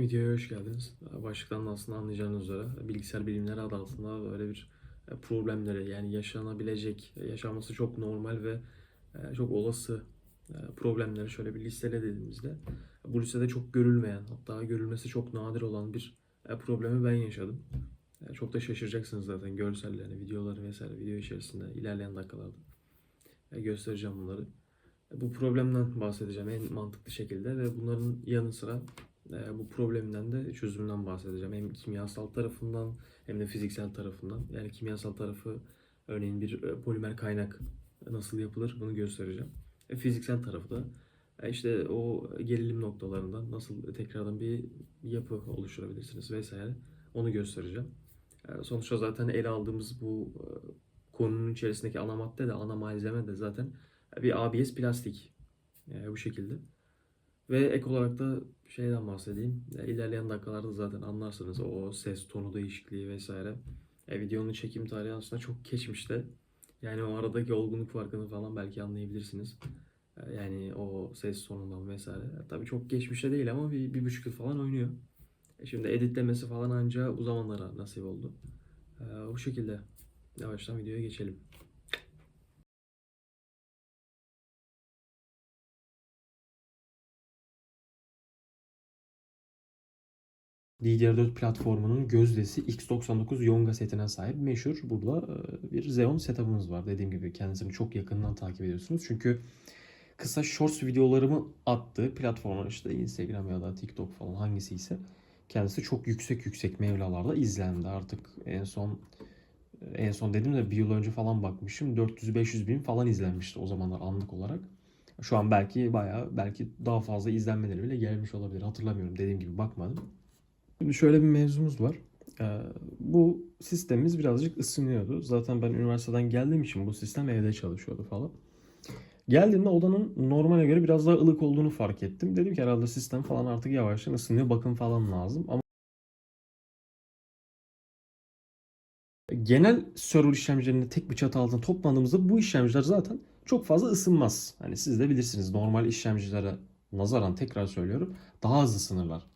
Videoya hoş geldiniz. Başlıktan da aslında anlayacağınız üzere bilgisayar bilimleri adı altında böyle bir e, problemleri yani yaşanabilecek, yaşanması çok normal ve e, çok olası e, problemleri şöyle bir listelediğimizde bu listede çok görülmeyen hatta görülmesi çok nadir olan bir e, problemi ben yaşadım. E, Çok da şaşıracaksınız zaten görsellerini, videoları vesaire video içerisinde ilerleyen dakikalarda e, göstereceğim bunları. E, Bu problemden bahsedeceğim en mantıklı şekilde ve bunların yanı sıra e, bu problemden de çözümünden bahsedeceğim. Hem kimyasal tarafından hem de fiziksel tarafından. Yani kimyasal tarafı örneğin bir e, polimer kaynak nasıl yapılır bunu göstereceğim. E, fiziksel tarafı da e, işte o gerilim noktalarından nasıl tekrardan bir yapı oluşturabilirsiniz vesaire onu göstereceğim. E, Sonuçta zaten ele aldığımız bu e, konunun içerisindeki ana madde de ana malzeme de zaten bir ABS plastik. E, bu şekilde. Ve ek olarak da şeyden bahsedeyim. Ya ilerleyen dakikalarda zaten anlarsınız o ses tonu değişikliği vesaire. E, videonun çekim tarihi aslında çok geçmişte. Yani o aradaki olgunluk farkını falan belki anlayabilirsiniz. E, yani o ses tonundan vesaire. E, tabii çok geçmişte değil ama bir, bir buçuk yıl falan oynuyor. E, şimdi editlemesi falan anca bu zamanlara nasip oldu. E, bu şekilde yavaştan videoya geçelim. DDR4 platformunun gözdesi X99 Yonga setine sahip meşhur burada e, bir Xeon setup'ımız var. Dediğim gibi kendisini çok yakından takip ediyorsunuz. Çünkü kısa shorts videolarımı attığı platformlar işte Instagram ya da TikTok falan hangisi ise kendisi çok yüksek yüksek mevlalarda izlendi. Artık en son en son dedim de bir yıl önce falan bakmışım 400-500 bin falan izlenmişti o zamanlar anlık olarak. Şu an belki bayağı belki daha fazla izlenmeleri bile gelmiş olabilir. Hatırlamıyorum. Dediğim gibi bakmadım. Şimdi şöyle bir mevzumuz var. Ee, bu sistemimiz birazcık ısınıyordu. Zaten ben üniversiteden geldiğim için bu sistem evde çalışıyordu falan. Geldiğimde odanın normale göre biraz daha ılık olduğunu fark ettim. Dedim ki herhalde sistem falan artık yavaştan ısınıyor. Bakım falan lazım. Ama genel server işlemcilerini tek bir çatı altında toplandığımızda bu işlemciler zaten çok fazla ısınmaz. Hani siz de bilirsiniz normal işlemcilere nazaran tekrar söylüyorum daha hızlı ısınırlar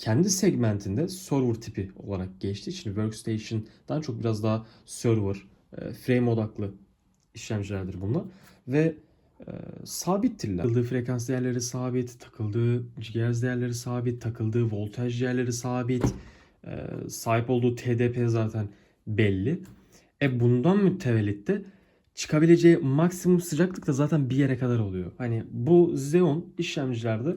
kendi segmentinde server tipi olarak geçtiği için workstation'dan çok biraz daha server, e, frame odaklı işlemcilerdir bunlar. Ve e, sabittirler. Takıldığı frekans değerleri sabit, takıldığı GHz değerleri sabit, takıldığı voltaj değerleri sabit, e, sahip olduğu TDP zaten belli. E bundan mütevellit de çıkabileceği maksimum sıcaklık da zaten bir yere kadar oluyor. Hani bu Xeon işlemcilerde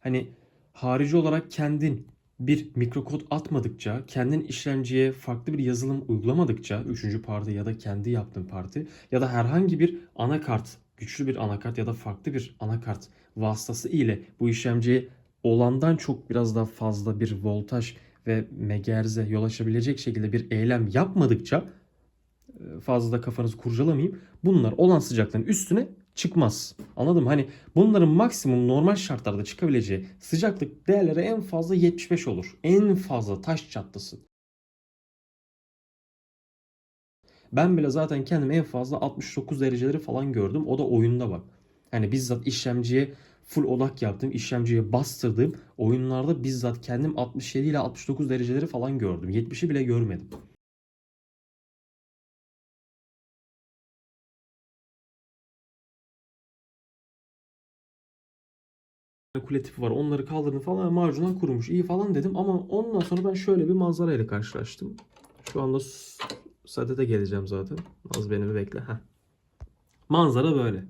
hani harici olarak kendin bir mikrokod atmadıkça, kendin işlemciye farklı bir yazılım uygulamadıkça, üçüncü parti ya da kendi yaptığın parti ya da herhangi bir anakart, güçlü bir anakart ya da farklı bir anakart vasıtası ile bu işlemciye olandan çok biraz daha fazla bir voltaj ve megahertze yol açabilecek şekilde bir eylem yapmadıkça e, fazla da kafanızı kurcalamayayım. Bunlar olan sıcaklığın üstüne çıkmaz. Anladım. Hani bunların maksimum normal şartlarda çıkabileceği sıcaklık değerleri en fazla 75 olur. En fazla taş çatlısı. Ben bile zaten kendim en fazla 69 dereceleri falan gördüm. O da oyunda bak. Hani bizzat işlemciye full odak yaptım. işlemciye bastırdığım oyunlarda bizzat kendim 67 ile 69 dereceleri falan gördüm. 70'i bile görmedim. Kule tipi var. Onları kaldırdım falan macundan kurumuş. iyi falan dedim ama ondan sonra ben şöyle bir manzara ile karşılaştım. Şu anda sadete geleceğim zaten. Az beni bir bekle. Heh. Manzara böyle.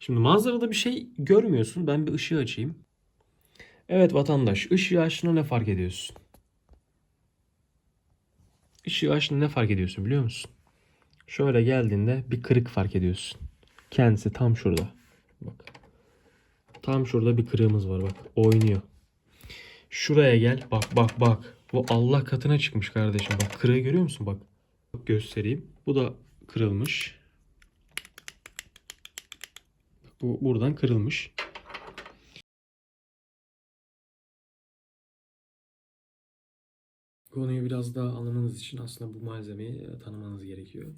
Şimdi manzarada bir şey görmüyorsun. Ben bir ışığı açayım. Evet vatandaş, ışığı açtığında ne fark ediyorsun? Işığı açtığında ne fark ediyorsun biliyor musun? Şöyle geldiğinde bir kırık fark ediyorsun. Kendisi tam şurada. Bak. Tam şurada bir kırığımız var bak. Oynuyor. Şuraya gel. Bak bak bak. Bu Allah katına çıkmış kardeşim. Bak kırığı görüyor musun? Bak. Bak göstereyim. Bu da kırılmış. Bu buradan kırılmış. Konuyu biraz daha anlamanız için aslında bu malzemeyi e, tanımanız gerekiyor.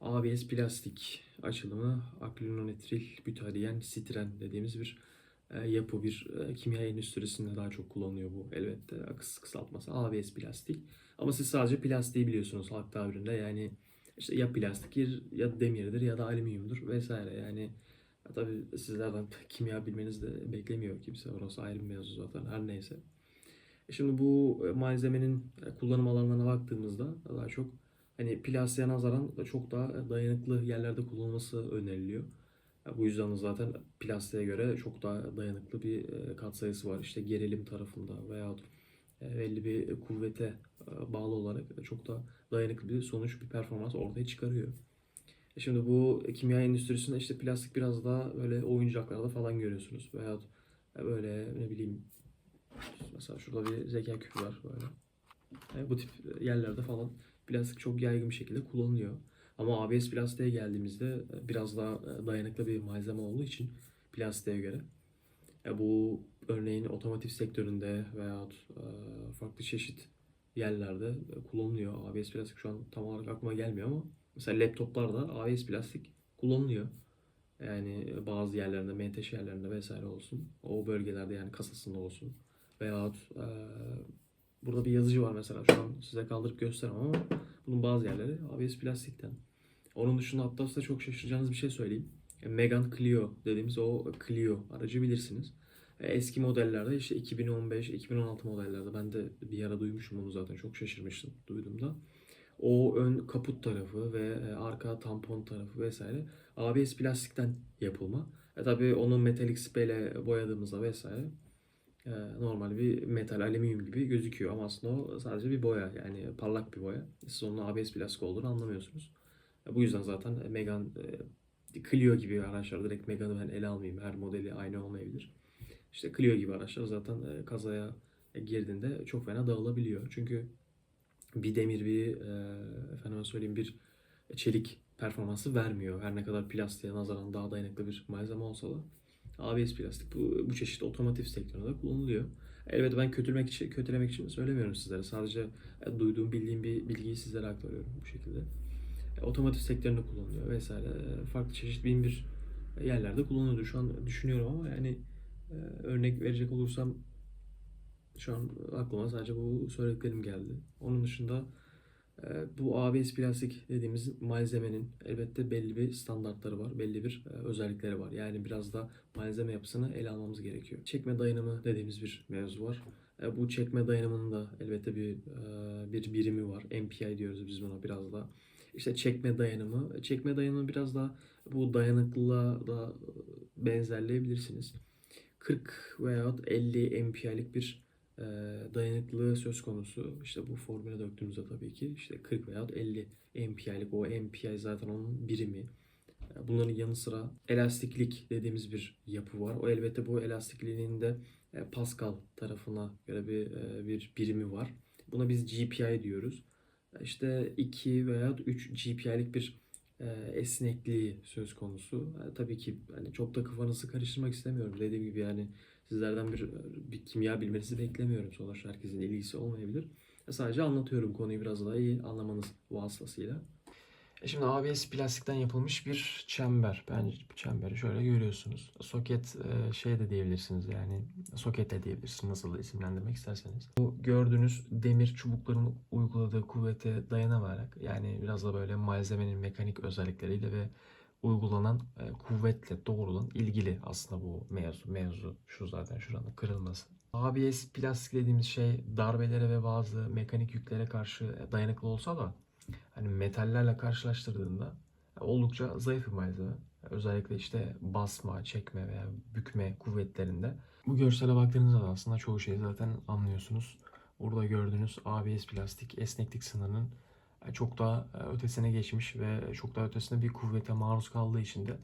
ABS plastik açılımı aklinonitril butadiyen sitren dediğimiz bir yapı bir e, kimya endüstrisinde daha çok kullanılıyor bu elbette kıs kısaltması ABS plastik. Ama siz sadece plastiği biliyorsunuz halk tabirinde yani işte ya plastik ya demirdir ya da alüminyumdur vesaire yani ya tabii sizlerden kimya bilmeniz de beklemiyor kimse orası ayrı bir mevzu zaten her neyse. E Şimdi bu e, malzemenin e, kullanım alanlarına baktığımızda daha çok hani plastiğe nazaran çok daha dayanıklı yerlerde kullanılması öneriliyor. Ya Bu yüzden de zaten plastiğe göre çok daha dayanıklı bir e, katsayısı var. İşte gerilim tarafında veya belli bir kuvvete e, bağlı olarak çok daha dayanıklı bir sonuç, bir performans ortaya çıkarıyor. E Şimdi bu kimya endüstrisinde işte plastik biraz daha böyle oyuncaklarda falan görüyorsunuz. Veya böyle ne bileyim mesela şurada bir zeka küpü var böyle. E, bu tip yerlerde falan plastik çok yaygın bir şekilde kullanılıyor. Ama ABS plastiğe geldiğimizde e, biraz daha e, dayanıklı bir malzeme olduğu için plastiğe göre e, bu örneğin otomotiv sektöründe veya farklı çeşit yerlerde e, kullanılıyor. ABS plastik şu an tam olarak aklıma gelmiyor ama mesela laptoplarda ABS plastik kullanılıyor. Yani e, bazı yerlerinde, menteşe yerlerinde vesaire olsun. O bölgelerde yani kasasında olsun. Veyahut e, burada bir yazıcı var mesela şu an size kaldırıp gösteremem ama bunun bazı yerleri ABS plastikten. Onun dışında hatta size çok şaşıracağınız bir şey söyleyeyim. E, Megane Clio dediğimiz o Clio aracı bilirsiniz. E, Eski modellerde işte 2015-2016 modellerde ben de bir ara duymuşum bunu zaten çok şaşırmıştım duyduğumda. O ön kaput tarafı ve e, arka tampon tarafı vesaire ABS plastikten yapılma. E tabi onu metalik spreyle boyadığımızda vesaire e, normal bir metal alüminyum gibi gözüküyor ama aslında o sadece bir boya yani parlak bir boya. Siz onun ABS plastik olduğunu anlamıyorsunuz. Bu yüzden zaten Megane Clio gibi araçlar direkt Megane'ı ben ele almayayım. Her modeli aynı olmayabilir. İşte Clio gibi araçlar zaten e, kazaya girdiğinde çok fena dağılabiliyor. Çünkü bir demir bir e, efendime söyleyeyim bir çelik performansı vermiyor. Her ne kadar plastiğe nazaran daha dayanıklı bir malzeme olsa da ABS plastik bu, bu çeşit otomotiv sektöründe kullanılıyor. Elbette ben kötülemek için, kötülemek için söylemiyorum sizlere. Sadece e, duyduğum, bildiğim bir bilgiyi sizlere aktarıyorum bu şekilde. Otomotiv sektöründe kullanılıyor vesaire. Farklı çeşit bin bir yerlerde kullanılıyor. Şu an düşünüyorum ama yani ee, örnek verecek olursam şu an aklıma sadece bu söylediklerim geldi. Onun dışında e, bu ABS plastik dediğimiz malzemenin elbette belli bir standartları var, belli bir e, özellikleri var. Yani biraz da malzeme yapısını ele almamız gerekiyor. Çekme dayanımı dediğimiz bir mevzu var. E, bu çekme dayanımının da elbette bir bir birimi var. MPI diyoruz biz buna biraz da. İşte çekme dayanımı. Çekme dayanımı biraz da bu dayanıklılığa da benzerleyebilirsiniz. 40 veya 50 MPI'lik bir e, dayanıklılığı söz konusu. İşte bu formüle döktüğümüzde tabii ki işte 40 veya 50 MPI'lik o MPI zaten onun birimi. E, bunların yanı sıra elastiklik dediğimiz bir yapı var. O elbette bu elastikliğinin de e, Pascal tarafına göre bir e, bir birimi var. Buna biz GPI diyoruz. İşte 2 veya 3 GPI'lik bir e, esnekliği söz konusu. Yani tabii ki hani çok da kafanızı karıştırmak istemiyorum. Dediğim gibi yani sizlerden bir bir kimya bilmenizi beklemiyorum. Sonuçta herkesin ilgisi olmayabilir. Sadece anlatıyorum konuyu biraz daha iyi anlamanız vasıtasıyla. E şimdi ABS plastikten yapılmış bir çember. Bence çemberi şöyle görüyorsunuz. Soket e, şey de diyebilirsiniz yani soket de diyebilirsiniz nasıl isimlendirmek isterseniz. Bu gördüğünüz demir çubukların uyguladığı kuvvete dayanarak yani biraz da böyle malzemenin mekanik özellikleriyle ve uygulanan e, kuvvetle doğrudan ilgili aslında bu mevzu. Mevzu şu zaten şuranın kırılması. ABS plastik dediğimiz şey darbelere ve bazı mekanik yüklere karşı dayanıklı olsa da hani metallerle karşılaştırdığında oldukça zayıf bir malzeme. Özellikle işte basma, çekme veya bükme kuvvetlerinde. Bu görsele baktığınızda da aslında çoğu şeyi zaten anlıyorsunuz. Burada gördüğünüz ABS plastik esneklik sınırının çok daha ötesine geçmiş ve çok daha ötesine bir kuvvete maruz kaldığı için de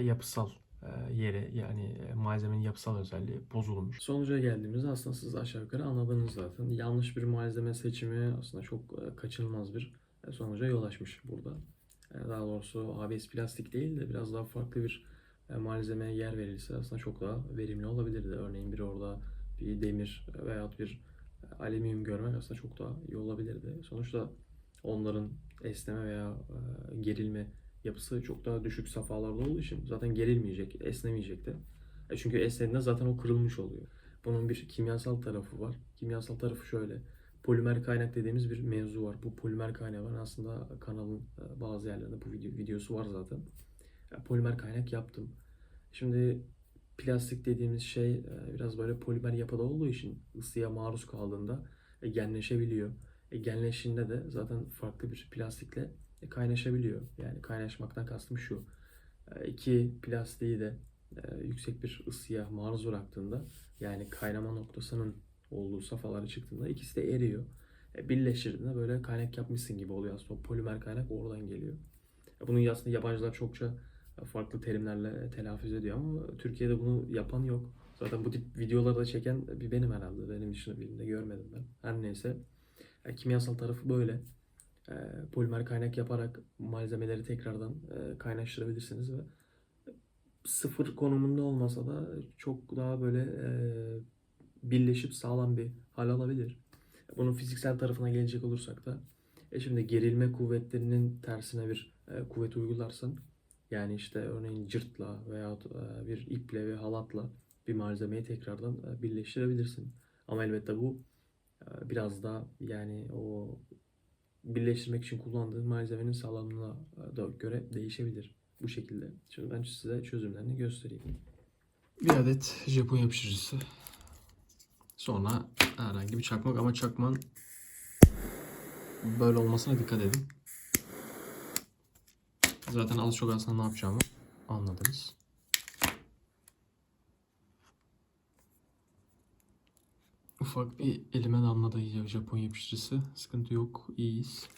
yapısal yere yani malzemenin yapısal özelliği bozulmuş. Sonuca geldiğimizde aslında siz aşağı yukarı anladınız zaten. Yanlış bir malzeme seçimi aslında çok kaçınılmaz bir sonuca yol açmış burada. E, daha doğrusu ABS plastik değil de biraz daha farklı bir e, malzemeye yer verilse aslında çok daha verimli olabilirdi. Örneğin bir orada bir demir veya bir e, alüminyum görmek aslında çok daha iyi olabilirdi. Sonuçta onların esneme veya gerilme yapısı çok daha düşük safhalarda olduğu için zaten gerilmeyecek, esnemeyecek de. Çünkü esnediğinde zaten o kırılmış oluyor. Bunun bir kimyasal tarafı var. Kimyasal tarafı şöyle. Polimer kaynak dediğimiz bir mevzu var. Bu polimer kaynağı var. Aslında kanalın e, bazı yerlerinde bu video, videosu var zaten. Polimer kaynak yaptım. Şimdi plastik dediğimiz şey e, biraz böyle polimer yapıda olduğu için ısıya maruz kaldığında e, genleşebiliyor. E, genleştiğinde de zaten farklı bir plastikle kaynaşabiliyor. Yani kaynaşmaktan kastım şu. İki plastiği de yüksek bir ısıya maruz bıraktığında yani kaynama noktasının olduğu safhalara çıktığında ikisi de eriyor. E, birleştirdiğinde böyle kaynak yapmışsın gibi oluyor aslında. O polimer kaynak oradan geliyor. E, Bunu aslında yabancılar çokça farklı terimlerle telaffuz ediyor ama Türkiye'de bunu yapan yok. Zaten bu tip videoları da çeken bir benim herhalde. Benim dışında birinde görmedim ben. Her neyse. E, kimyasal tarafı böyle. E, polimer kaynak yaparak malzemeleri tekrardan e, kaynaştırabilirsiniz ve sıfır konumunda olmasa da çok daha böyle e, birleşip sağlam bir hal alabilir. Bunun fiziksel tarafına gelecek olursak da e şimdi gerilme kuvvetlerinin tersine bir e, kuvvet uygularsan yani işte örneğin cırtla veya bir iple ve halatla bir malzemeyi tekrardan e, birleştirebilirsin. Ama elbette bu e, biraz daha yani o birleştirmek için kullandığın malzemenin sağlamlığına e, da göre değişebilir bu şekilde. Şimdi ben size çözümlerini göstereyim. Bir adet Japon yapıştırıcısı. Sonra herhangi bir çakmak ama çakman böyle olmasına dikkat edin. Zaten az çok aslında ne yapacağımı anladınız. Ufak bir elime damladı Japon yapıştırıcısı. Sıkıntı yok. iyiyiz.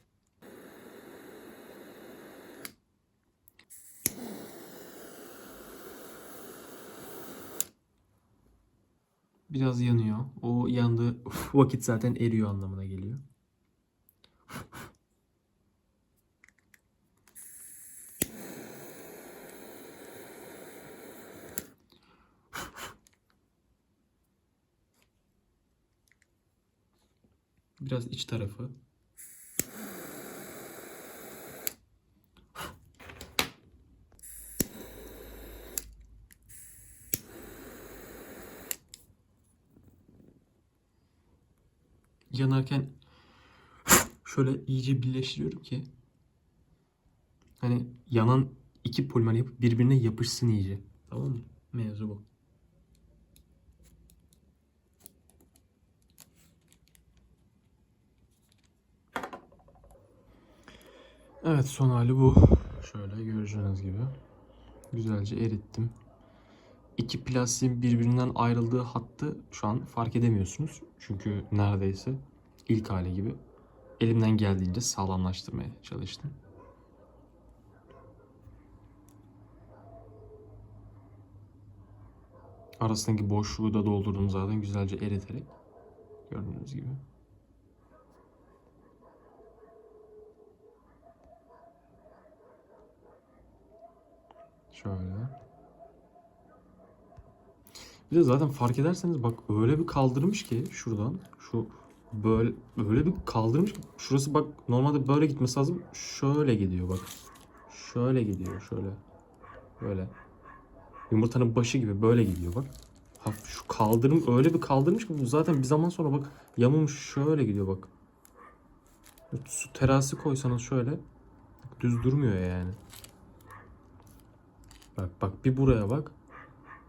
Biraz yanıyor. O yandığı vakit zaten eriyor anlamına geliyor. Biraz iç tarafı. Yanarken şöyle iyice birleştiriyorum ki hani yanan iki polimer yapıp birbirine yapışsın iyice. Tamam mı? Mevzu bu. Evet son hali bu. Şöyle göreceğiniz gibi. Güzelce erittim. İki plastiğin birbirinden ayrıldığı hattı şu an fark edemiyorsunuz. Çünkü neredeyse ilk hali gibi elimden geldiğince sağlamlaştırmaya çalıştım. Arasındaki boşluğu da doldurdum zaten güzelce eriterek. Gördüğünüz gibi. Şöyle. Bir de zaten fark ederseniz bak öyle bir kaldırmış ki şuradan şu böyle böyle bir kaldırmış ki şurası bak normalde böyle gitmesi lazım. Şöyle gidiyor bak. Şöyle gidiyor şöyle. Böyle. Yumurtanın başı gibi böyle gidiyor bak. Hafif şu kaldırım öyle bir kaldırmış ki zaten bir zaman sonra bak yamulmuş şöyle gidiyor bak. Su terası koysanız şöyle düz durmuyor yani. Bak bak bir buraya bak.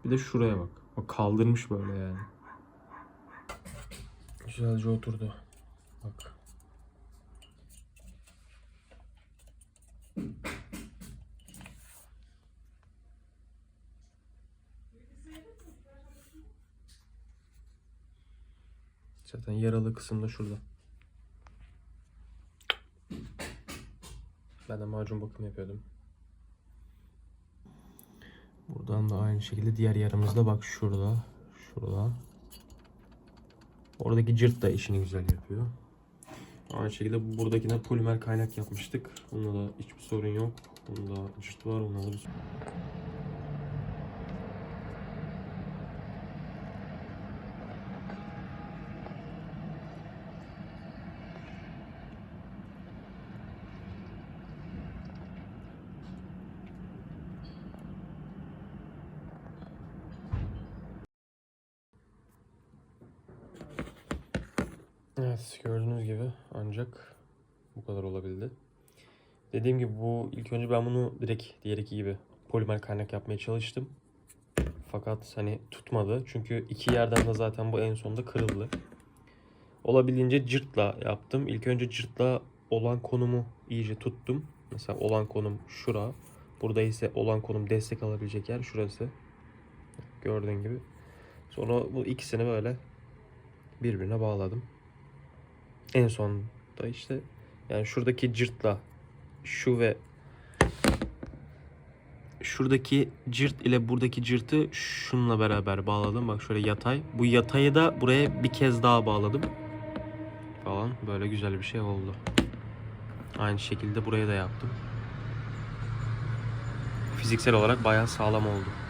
Bir de şuraya bak. O kaldırmış böyle yani. Güzelce oturdu. Bak. Zaten yaralı kısım da şurada. Ben de macun bakım yapıyordum. Buradan da aynı şekilde diğer yaramızda bak şurada. Şurada. Oradaki cırt da işini güzel yapıyor. Aynı şekilde buradakine polimer kaynak yapmıştık. Bunda da hiçbir sorun yok. Bunda cırt var. Bunda da bir Evet gördüğünüz gibi ancak bu kadar olabildi. Dediğim gibi bu ilk önce ben bunu direkt diğer iki gibi polimer kaynak yapmaya çalıştım. Fakat hani tutmadı. Çünkü iki yerden de zaten bu en sonunda kırıldı. Olabildiğince cırtla yaptım. İlk önce cırtla olan konumu iyice tuttum. Mesela olan konum şura. Burada ise olan konum destek alabilecek yer şurası. Gördüğün gibi. Sonra bu ikisini böyle birbirine bağladım. En sonda işte yani şuradaki cırtla şu ve şuradaki cırt ile buradaki cırtı şununla beraber bağladım. Bak şöyle yatay. Bu yatayı da buraya bir kez daha bağladım. Falan böyle güzel bir şey oldu. Aynı şekilde buraya da yaptım. Fiziksel olarak bayağı sağlam oldu.